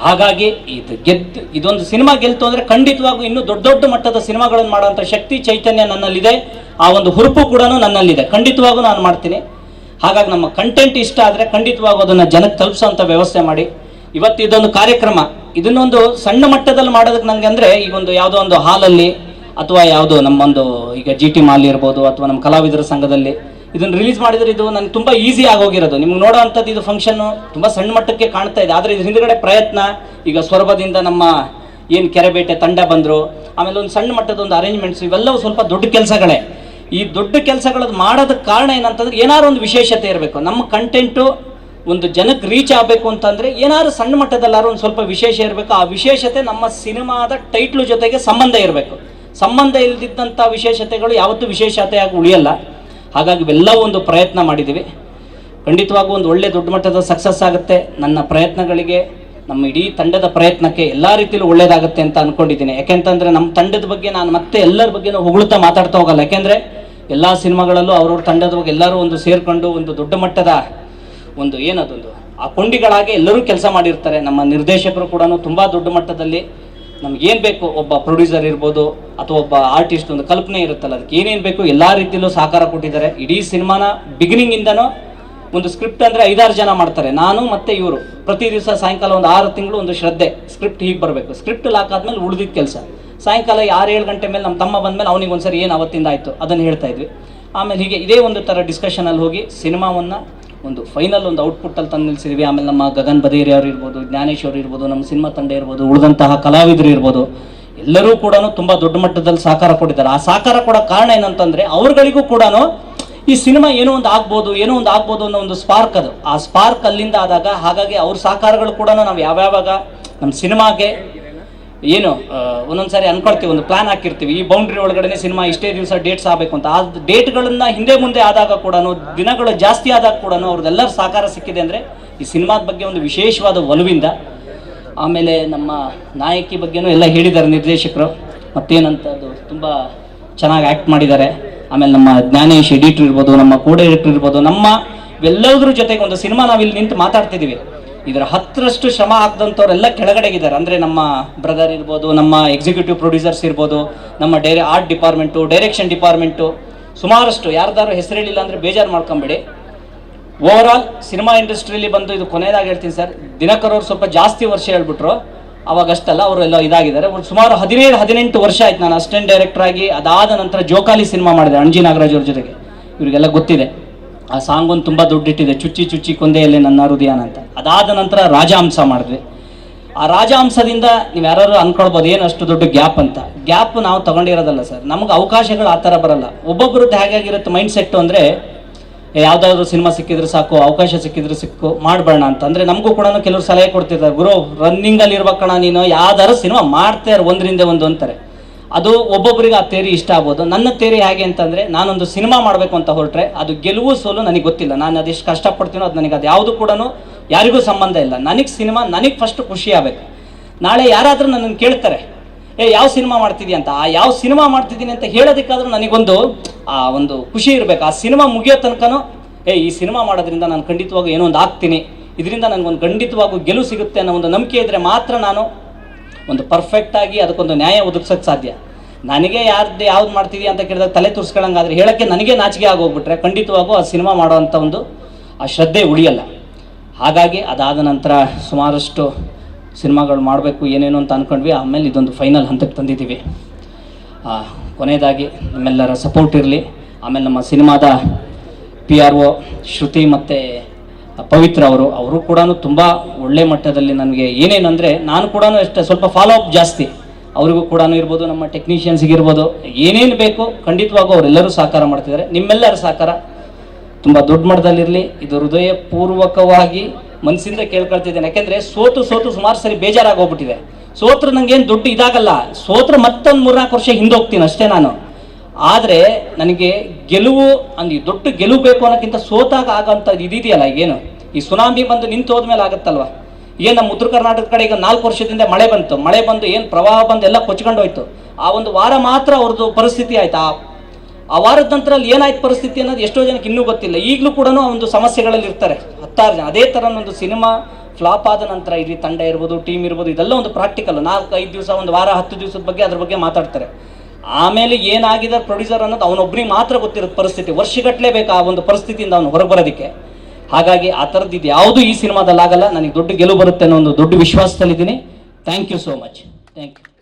ಹಾಗಾಗಿ ಇದು ಗೆದ್ದು, ಇದೊಂದು ಸಿನಿಮಾ ಗೆಲ್ತು ಅಂದರೆ ಖಂಡಿತವಾಗೂ ಇನ್ನೂ ದೊಡ್ಡ ದೊಡ್ಡ ಮಟ್ಟದ ಸಿನಿಮಾಗಳನ್ನು ಮಾಡೋಂಥ ಶಕ್ತಿ, ಚೈತನ್ಯ ನನ್ನಲ್ಲಿದೆ. ಆ ಒಂದು ಹುರುಪು ಕೂಡ ನನ್ನಲ್ಲಿದೆ. ಖಂಡಿತವಾಗೂ ನಾನು ಮಾಡ್ತೀನಿ. ಹಾಗಾಗಿ ನಮ್ಮ ಕಂಟೆಂಟ್ ಇಷ್ಟ ಆದರೆ ಖಂಡಿತವಾಗೂ ಅದನ್ನು ಜನಕ್ಕೆ ತಲುಪಿಸೋಂಥ ವ್ಯವಸ್ಥೆ ಮಾಡಿ. ಇವತ್ತು ಇದೊಂದು ಕಾರ್ಯಕ್ರಮ. ಇದನ್ನೊಂದು ಸಣ್ಣ ಮಟ್ಟದಲ್ಲಿ ಮಾಡೋದಕ್ಕೆ ನನಗೆ ಅಂದರೆ ಈಗ ಒಂದು ಯಾವುದೋ ಒಂದು ಹಾಲಲ್ಲಿ ಅಥವಾ ಯಾವುದೋ ನಮ್ಮೊಂದು ಈಗ ಜಿ ಟಿ ಮಾಲ್ ಇರ್ಬೋದು ಅಥವಾ ನಮ್ಮ ಕಲಾವಿದರ ಸಂಘದಲ್ಲಿ ಇದನ್ನು ರಿಲೀಸ್ ಮಾಡಿದರೆ ಇದು ನನಗೆ ತುಂಬ ಈಸಿ ಆಗೋಗಿರೋದು ನಿಮ್ಗೆ ನೋಡೋ ಅಂಥದ್ದು ಇದು ಫಂಕ್ಷನ್ನು ತುಂಬ ಸಣ್ಣ ಮಟ್ಟಕ್ಕೆ ಕಾಣ್ತಾ ಇದೆ. ಆದರೆ ಇದ್ರ ಹಿಂದ್ಗಡೆ ಪ್ರಯತ್ನ, ಈಗ ಸ್ವರ್ಭದಿಂದ ನಮ್ಮ ಏನು ಕೆರೆಬೇಟೆ ತಂಡ ಬಂದರು, ಆಮೇಲೆ ಒಂದು ಸಣ್ಣ ಮಟ್ಟದ ಒಂದು ಅರೇಂಜ್ಮೆಂಟ್ಸ್ ಇವೆಲ್ಲವೂ ಸ್ವಲ್ಪ ದೊಡ್ಡ ಕೆಲಸಗಳೇ. ಈ ದೊಡ್ಡ ಕೆಲಸಗಳದ್ದು ಮಾಡೋದಕ್ಕೆ ಕಾರಣ ಏನಂತಂದ್ರೆ ಏನಾದ್ರು ಒಂದು ವಿಶೇಷತೆ ಇರಬೇಕು. ನಮ್ಮ ಕಂಟೆಂಟು ಒಂದು ಜನಕ್ಕೆ ರೀಚ್ ಆಗಬೇಕು ಅಂತಂದ್ರೆ ಏನಾದ್ರು ಸಣ್ಣ ಮಟ್ಟದಲ್ಲಾರು ಒಂದು ಸ್ವಲ್ಪ ವಿಶೇಷ ಇರಬೇಕು. ಆ ವಿಶೇಷತೆ ನಮ್ಮ ಸಿನಿಮಾದ ಟೈಟ್ಲು ಜೊತೆಗೆ ಸಂಬಂಧ ಇರಬೇಕು. ಸಂಬಂಧ ಇಲ್ಲದಿದ್ದಂಥ ವಿಶೇಷತೆಗಳು ಯಾವತ್ತೂ ವಿಶೇಷತೆಯಾಗಿ ಉಳಿಯಲ್ಲ. ಹಾಗಾಗಿ ಇವೆಲ್ಲವೂ ಒಂದು ಪ್ರಯತ್ನ ಮಾಡಿದ್ದೀವಿ ಖಂಡಿತವಾಗೂ ಒಂದು ಒಳ್ಳೆ ದೊಡ್ಡ ಮಟ್ಟದ ಸಕ್ಸಸ್ ಆಗುತ್ತೆ. ನನ್ನ ಪ್ರಯತ್ನಗಳಿಗೆ, ನಮ್ಮ ಇಡೀ ತಂಡದ ಪ್ರಯತ್ನಕ್ಕೆ ಎಲ್ಲ ರೀತಿಯಲ್ಲೂ ಒಳ್ಳೇದಾಗುತ್ತೆ ಅಂತ ಅನ್ಕೊಂಡಿದ್ದೀನಿ. ಯಾಕೆಂತಂದರೆ ನಮ್ಮ ತಂಡದ ಬಗ್ಗೆ ನಾನು ಮತ್ತೆ ಎಲ್ಲರ ಬಗ್ಗೆನೂ ಹೊಗಳುತ್ತಾ ಮಾತಾಡ್ತಾ ಹೋಗಲ್ಲ. ಯಾಕೆಂದ್ರೆ ಎಲ್ಲ ಸಿನಿಮಾಗಳಲ್ಲೂ ಅವ್ರವ್ರ ತಂಡದ ಎಲ್ಲರೂ ಒಂದು ಸೇರ್ಕೊಂಡು ಒಂದು ದೊಡ್ಡ ಮಟ್ಟದ ಒಂದು ಏನದೊಂದು, ಆ ಕೊಂಡಿಗಳಾಗಿ ಎಲ್ಲರೂ ಕೆಲಸ ಮಾಡಿರ್ತಾರೆ. ನಮ್ಮ ನಿರ್ದೇಶಕರು ಕೂಡ ತುಂಬ ದೊಡ್ಡ ಮಟ್ಟದಲ್ಲಿ ನಮ್ಗೆ ಏನು ಬೇಕು ಒಬ್ಬ ಪ್ರೊಡ್ಯೂಸರ್ ಇರ್ಬೋದು ಅಥವಾ ಒಬ್ಬ ಆರ್ಟಿಸ್ಟ್ ಒಂದು ಕಲ್ಪನೆ ಇರುತ್ತಲ್ಲ, ಅದಕ್ಕೆ ಏನೇನು ಬೇಕು ಎಲ್ಲ ರೀತಿಯಲ್ಲೂ ಸಹಕಾರ ಕೊಟ್ಟಿದ್ದಾರೆ. ಇಡೀ ಸಿನಿಮಾನ ಬಿಗಿನಿಂಗಿಂದನೂ ಒಂದು ಸ್ಕ್ರಿಪ್ಟ್ ಅಂದರೆ ಐದಾರು ಜನ ಮಾಡ್ತಾರೆ. ನಾನು ಮತ್ತು ಇವರು. ಪ್ರತಿ ದಿವಸ ಸಾಯಂಕಾಲ ಒಂದು ಆರು ತಿಂಗಳು ಒಂದು ಶ್ರದ್ಧೆ. ಸ್ಕ್ರಿಪ್ಟ್ ಹೀಗೆ ಬರಬೇಕು. ಸ್ಕ್ರಿಪ್ಟ್ ಲಾಕ್ ಆದಮೇಲೆ ಉಳಿದಿದ್ದ ಕೆಲಸ. ಸಾಯಂಕಾಲ ಆರು ಏಳು ಗಂಟೆ ಮೇಲೆ ನಮ್ಮ ತಮ್ಮ ಬಂದಮೇಲೆ ಅವನಿಗೆ ಒಂದ್ಸರಿ ಏನು ಅವತ್ತಿಂದ ಆಯಿತು? ಅದನ್ನು ಹೇಳ್ತಾ ಇದ್ವಿ. ಆಮೇಲೆ ಹೀಗೆ ಇದೇ ಒಂದು ಥರ ಡಿಸ್ಕಷನಲ್ಲಿ ಹೋಗಿ ಸಿನಿಮಾವನ್ನು ಒಂದು ಫೈನಲ್ ಒಂದು ಔಟ್ಪುಟ್ಟಲ್ಲಿ ತಂದು ನಿಲ್ಲಿಸಿದ್ವಿ ಆಮೇಲೆ ನಮ್ಮ ಗಗನ್ ಬದೇರಿ ಅವರು ಇರ್ಬೋದು, ಜ್ಞಾನೇಶ್ ಅವರು ಇರ್ಬೋದು, ನಮ್ಮ ಸಿನಿಮಾ ತಂಡ ಇರ್ಬೋದು, ಉಳಿದಂತಹ ಕಲಾವಿದರು ಇರ್ಬೋದು, ಎಲ್ಲರೂ ಕೂಡ ತುಂಬ ದೊಡ್ಡ ಮಟ್ಟದಲ್ಲಿ ಸಹಕಾರ ಕೊಟ್ಟಿದ್ದಾರೆ. ಆ ಸಹಕಾರ ಕೊಡೋ ಕಾರಣ ಏನಂತಂದರೆ ಅವ್ರಗಳಿಗೂ ಕೂಡ ಈ ಸಿನಿಮಾ ಏನೋ ಒಂದು ಆಗ್ಬೋದು, ಏನೋ ಒಂದು ಆಗ್ಬೋದು ಅನ್ನೋ ಒಂದು ಸ್ಪಾರ್ಕ್ ಅದು. ಆ ಸ್ಪಾರ್ಕ್ ಅಲ್ಲಿಂದ ಆದಾಗ ಹಾಗಾಗಿ ಅವ್ರ ಸಹಕಾರಗಳು ಕೂಡ ನಾವು ಯಾವ್ಯಾವಾಗ ನಮ್ಮ ಸಿನಿಮಾಗೆ ಏನು ಒಂದೊಂದ್ಸರಿ ಅನ್ಕೊಳ್ತೀವಿ, ಒಂದು ಪ್ಲಾನ್ ಹಾಕಿರ್ತೀವಿ. ಈ ಬೌಂಡ್ರಿ ಒಳಗಡೆ ಸಿನಿಮಾ ಇಷ್ಟೇ ದಿವಸ ಡೇಟ್ಸ್ ಆಗಬೇಕು ಅಂತ. ಆ ಡೇಟ್ಗಳನ್ನ ಹಿಂದೆ ಮುಂದೆ ಆದಾಗ ಕೂಡ ದಿನಗಳು ಜಾಸ್ತಿ ಆದಾಗ ಕೂಡ ಅವ್ರದ್ದೆಲ್ಲರ ಸಹಕಾರ ಸಿಕ್ಕಿದೆ ಅಂದರೆ, ಈ ಸಿನಿಮಾದ ಬಗ್ಗೆ ಒಂದು ವಿಶೇಷವಾದ ಒಲುವಿಂದ, ಆಮೇಲೆ ನಮ್ಮ ನಾಯಕಿ ಬಗ್ಗೆನೂ ಎಲ್ಲ ಹೇಳಿದ್ದಾರೆ ನಿರ್ದೇಶಕರು. ಮತ್ತೇನಂತ ಅದು ತುಂಬ ಚೆನ್ನಾಗಿ ಆ್ಯಕ್ಟ್ ಮಾಡಿದ್ದಾರೆ. ಆಮೇಲೆ ನಮ್ಮ ಜ್ಞಾನೇಶ್ ಎಡಿಟ್ರ್ ಇರ್ಬೋದು, ನಮ್ಮ ಕೋಡ್ ಎಡಿಟ್ರ್ ಇರ್ಬೋದು, ನಮ್ಮ ಎಲ್ಲದ್ರ ಜೊತೆಗೆ ಒಂದು ಸಿನಿಮಾ ನಾವು ಇಲ್ಲಿ ನಿಂತು ಮಾತಾಡ್ತಿದ್ದೀವಿ. ಇದರ ಹತ್ತರಷ್ಟು ಶ್ರಮ ಹಾಕಿದಂಥವ್ರೆಲ್ಲ ಕೆಳಗಡೆಗಿದ್ದಾರೆ. ಅಂದರೆ ನಮ್ಮ ಬ್ರದರ್ ಇರ್ಬೋದು, ನಮ್ಮ ಎಕ್ಸಿಕ್ಯೂಟಿವ್ ಪ್ರೊಡ್ಯೂಸರ್ಸ್ ಇರ್ಬೋದು, ನಮ್ಮ ಡೈರೆ ಆರ್ಟ್ ಡಿಪಾರ್ಟ್ಮೆಂಟು ಡೈರೆಕ್ಷನ್ ಡಿಪಾರ್ಟ್ಮೆಂಟು ಸುಮಾರಷ್ಟು ಯಾರ್ದಾರು ಹೆಸರು ಹೇಳಿಲ್ಲ ಅಂದರೆ ಬೇಜಾರು ಮಾಡ್ಕೊಂಬೇಡಿ. ಓವರ್ ಆಲ್ ಸಿನಿಮಾ ಇಂಡಸ್ಟ್ರಿಯಲ್ಲಿ ಬಂದು ಇದು ಕೊನೆಯದಾಗಿ ಹೇಳ್ತೀನಿ ಸರ್. ದಿನಕರ್ ಅವ್ರು ಸ್ವಲ್ಪ ಜಾಸ್ತಿ ವರ್ಷ ಹೇಳ್ಬಿಟ್ರು. ಅವಾಗ ಅಷ್ಟಲ್ಲ ಅವರು ಎಲ್ಲ ಇದಾಗಿದ್ದಾರೆ. ಒಂದು ಸುಮಾರು ಹದಿನೇಳು, ಹದಿನೆಂಟು ವರ್ಷ ಆಯ್ತು. ನಾನು ಅಸಿಸ್ಟೆಂಟ್ ಡೈರೆಕ್ಟರ್ ಆಗಿ ಅದಾದ ನಂತರ ಜೋಕಾಲಿ ಸಿನಿಮಾ ಮಾಡಿದೆ ಅಣ್ಜಿ ನಾಗರಾಜ್ ಅವ್ರ ಜೊತೆಗೆ. ಇವರಿಗೆಲ್ಲ ಗೊತ್ತಿದೆ. ಆ ಸಾಂಗ್ ಒಂದು ತುಂಬ ದುಡ್ಡಿಟ್ಟಿದೆ. ಚುಚ್ಚಿ ಚುಚ್ಚಿ ಕೊಂದೆಯಲ್ಲಿ ನನ್ನ ಹೃದಯನ ಅಂತ. ಅದಾದ ನಂತರ ರಾಜಹಂಸ ಮಾಡಿದ್ವಿ. ಆ ರಾಜಹಂಸದಿಂದ ನೀವು ಯಾರು ಅನ್ಕೊಳ್ಬೋದು, ಏನು ಅಷ್ಟು ದೊಡ್ಡ ಗ್ಯಾಪ್ ಅಂತ? ಗ್ಯಾಪ್ ನಾವು ತಗೊಂಡಿರೋದಲ್ಲ ಸರ್. ನಮ್ಗೆ ಅವಕಾಶಗಳು ಆ ಥರ ಬರಲ್ಲ. ಒಬ್ಬೊಬ್ಬರದ್ದು ಹೇಗಾಗಿರುತ್ತೆ ಮೈಂಡ್ ಸೆಟ್ಟು ಅಂದರೆ ಯಾವುದಾದ್ರು ಸಿನಿಮಾ ಸಿಕ್ಕಿದ್ರೆ ಸಾಕು, ಅವಕಾಶ ಸಿಕ್ಕಿದ್ರೆ ಸಿಕ್ಕು ಮಾಡಬೇಡ ಅಂತ. ಅಂದರೆ ನಮಗೂ ಕೂಡ ಕೆಲವರು ಸಲಹೆ ಕೊಡ್ತಿರ್ತಾರೆ, ಗುರು ರನ್ನಿಂಗಲ್ಲಿ ಇರ್ಬೇಕಣ ನೀನು. ಯಾವ್ದಾರು ಸಿನಿಮಾ ಇರೋ, ಒಂದರಿಂದ ಒಂದು ಅಂತಾರೆ. ಅದು ಒಬ್ಬೊಬ್ಬರಿಗೆ ಆ ತೇರಿ ಇಷ್ಟ ಆಗ್ಬೋದು. ನನ್ನ ತೇರಿ ಹೇಗೆ ಅಂತಂದರೆ, ನಾನೊಂದು ಸಿನಿಮಾ ಮಾಡಬೇಕು ಅಂತ ಹೊರಟ್ರೆ, ಅದು ಗೆಲುವು ಸೋಲು ನನಗೆ ಗೊತ್ತಿಲ್ಲ. ನಾನು ಅದೆಷ್ಟು ಕಷ್ಟಪಡ್ತೀನೋ ಅದು ನನಗೆ ಅದು ಯಾವುದು ಕೂಡ ಯಾರಿಗೂ ಸಂಬಂಧ ಇಲ್ಲ. ನನಗೆ ಸಿನಿಮಾ, ನನಗೆ ಫಸ್ಟ್ ಖುಷಿ ಆಗಬೇಕು. ನಾಳೆ ಯಾರಾದರೂ ನನ್ನನ್ನು ಕೇಳ್ತಾರೆ, ಏ, ಯಾವ ಸಿನಿಮಾ ಮಾಡ್ತಿದ್ಯಾ ಅಂತ? ಆ ಯಾವ ಸಿನಿಮಾ ಮಾಡ್ತಿದ್ದೀನಿ ಅಂತ ಹೇಳೋದಕ್ಕಾದ್ರೂ ನನಗೊಂದು, ಆ, ಒಂದು ಖುಷಿ ಇರಬೇಕು. ಆ ಸಿನಿಮಾ ಮುಗಿಯೋ ತನಕನೂ, ಏ, ಈ ಸಿನಿಮಾ ಮಾಡೋದ್ರಿಂದ ನಾನು ಖಂಡಿತವಾಗೂ ಏನೋ ಒಂದು ಆಗ್ತೀನಿ. ಇದರಿಂದ ನನಗೊಂದು ಖಂಡಿತವಾಗೂ ಗೆಲುವು ಸಿಗುತ್ತೆ ಅನ್ನೋ ಒಂದು ನಂಬಿಕೆ ಇದ್ದರೆ ಮಾತ್ರ ನಾನು ಒಂದು ಪರ್ಫೆಕ್ಟ್ ಆಗಿ ಅದಕ್ಕೊಂದು ನ್ಯಾಯ ಒದಗಿಸೋಕ್ಕೆ ಸಾಧ್ಯ. ನನಗೆ ಯಾರ್ದು ಯಾವ್ದು ಮಾಡ್ತೀವಿ ಅಂತ ಕೇಳಿದಾಗ ತಲೆ ತುರ್ಸ್ಕೊಳಂಗಾದ್ರೆ ಹೇಳಕ್ಕೆ ನನಗೆ ನಾಚಿಕೆ ಆಗೋಗ್ಬಿಟ್ರೆ ಖಂಡಿತವಾಗೂ ಆ ಸಿನಿಮಾ ಮಾಡೋವಂಥ ಒಂದು, ಆ ಶ್ರದ್ಧೆ ಉಳಿಯಲ್ಲ. ಹಾಗಾಗಿ ಅದಾದ ನಂತರ ಸುಮಾರಷ್ಟು ಸಿನಿಮಾಗಳು ಮಾಡಬೇಕು ಏನೇನು ಅಂತ ಅಂದ್ಕೊಂಡ್ವಿ ಆಮೇಲೆ ಇದೊಂದು ಫೈನಲ್ ಹಂತಕ್ಕೆ ತಂದಿದ್ದೀವಿ. ಕೊನೆಯದಾಗಿ ನಿಮ್ಮೆಲ್ಲರ ಸಪೋರ್ಟ್ ಇರಲಿ. ಆಮೇಲೆ ನಮ್ಮ ಸಿನಿಮಾದ ಪಿ ಆರ್ ಒ ಶ್ರುತಿ ಮತ್ತು ಪವಿತ್ರ ಅವರು ಅವರು ಕೂಡ ತುಂಬ ಒಳ್ಳೆ ಮಟ್ಟದಲ್ಲಿ ನನಗೆ ಏನೇನಂದರೆ ನಾನು ಕೂಡ ಅಷ್ಟೇ, ಸ್ವಲ್ಪ ಫಾಲೋ ಅಪ್ ಜಾಸ್ತಿ. ಅವರಿಗೂ ಕೂಡ ಇರ್ಬೋದು, ನಮ್ಮ ಟೆಕ್ನಿಷಿಯನ್ಸ್ಗೆ ಇರ್ಬೋದು, ಏನೇನು ಬೇಕು ಖಂಡಿತವಾಗೂ ಅವರೆಲ್ಲರೂ ಸಹಕಾರ ಮಾಡ್ತಿದ್ದಾರೆ. ನಿಮ್ಮೆಲ್ಲರ ಸಹಕಾರ ತುಂಬ ದೊಡ್ಡ ಮಟ್ಟದಲ್ಲಿರಲಿ. ಇದು ಹೃದಯಪೂರ್ವಕವಾಗಿ ಮನಸ್ಸಿಂದ ಕೇಳ್ಕೊಳ್ತಿದ್ದೇನೆ. ಯಾಕೆಂದರೆ ಸೋತು ಸೋತು ಸುಮಾರು ಸರಿ ಬೇಜಾರಾಗೋಗ್ಬಿಟ್ಟಿದೆ ಸೋತ್ರ ನನಗೇನು ದುಡ್ಡು ಇದಾಗಲ್ಲ. ಸೋತ್ರ ಮತ್ತೊಂದು ಮೂರ್ನಾಲ್ಕು ವರ್ಷ ಹಿಂದೆ ಹೋಗ್ತೀನಿ ಅಷ್ಟೇ ನಾನು. ಆದರೆ ನನಗೆ ಗೆಲುವು ಅಂದ್ರೆ ದೊಡ್ಡ ಗೆಲುವು ಬೇಕು ಅನ್ನೋಕ್ಕಿಂತ ಸೋತಾಗ ಆಗಂತ ಇದಿದೆಯಲ್ಲ ಏನು? ಈ ಸುನಾಮಿ ಬಂದು ನಿಂತು ಹೋದ್ಮೇಲೆ ಆಗುತ್ತಲ್ವ? ಏನು ನಮ್ಮ ಉತ್ತರ ಕರ್ನಾಟಕದ ಕಡೆ ಈಗ ನಾಲ್ಕು ವರ್ಷದಿಂದ ಮಳೆ ಬಂತು. ಮಳೆ ಬಂದು ಏನು ಪ್ರವಾಹ ಬಂದು ಎಲ್ಲ ಕೊಚ್ಕೊಂಡು ಹೋಯ್ತು. ಆ ಒಂದು ವಾರ ಮಾತ್ರ ಅವ್ರದ್ದು ಪರಿಸ್ಥಿತಿ ಆಯ್ತಾ? ಆ ಆ ವಾರದ ನಂತರ ಅಲ್ಲಿ ಏನಾಯ್ತು ಪರಿಸ್ಥಿತಿ ಅನ್ನೋದು ಎಷ್ಟೋ ಜನಕ್ಕೆ ಇನ್ನೂ ಗೊತ್ತಿಲ್ಲ. ಈಗಲೂ ಕೂಡ ಒಂದು ಸಮಸ್ಯೆಗಳಲ್ಲಿ ಇರ್ತಾರೆ. ಹತ್ತಾರು ಜನ. ಅದೇ ಥರ ಒಂದು ಸಿನಿಮಾ ಫ್ಲಾಪ್ ಆದ ನಂತರ ಇಲ್ಲಿ ತಂಡ ಇರ್ಬೋದು ಟೀಮ್ ಇರ್ಬೋದು, ಇದೆಲ್ಲ ಒಂದು ಪ್ರಾಕ್ಟಿಕಲ್ ನಾಲ್ಕು, ಐದು ದಿವಸ, ಒಂದು ವಾರ, ಹತ್ತು ದಿವಸದ ಬಗ್ಗೆ ಅದ್ರ ಬಗ್ಗೆ ಮಾತಾಡ್ತಾರೆ. ಆಮೇಲೆ ಏನಾಗಿದೆ ಪ್ರೊಡ್ಯೂಸರ್ ಅನ್ನೋದು ಅವನೊಬ್ಬನಿಗೆ ಮಾತ್ರ ಗೊತ್ತಿರೋದು ಪರಿಸ್ಥಿತಿ. ವರ್ಷಗಟ್ಟಲೆ ಬೇಕು ಆ ಒಂದು ಪರಿಸ್ಥಿತಿಯಿಂದ ಅವನು ಹೊರಗೆ ಬರೋದಕ್ಕೆ? ಹಾಗಾಗಿ ಆ ಥರದ್ದು ಇದು ಯಾವುದು ಈ ಸಿನಿಮಾದಲ್ಲಿ ಆಗಲ್ಲ ನನಗೆ ದೊಡ್ಡ ಗೆಲುವು ಬರುತ್ತೆ ಅನ್ನೋ ಒಂದು ದೊಡ್ಡ ವಿಶ್ವಾಸದಲ್ಲಿದ್ದೀನಿ. Thank you so much thank you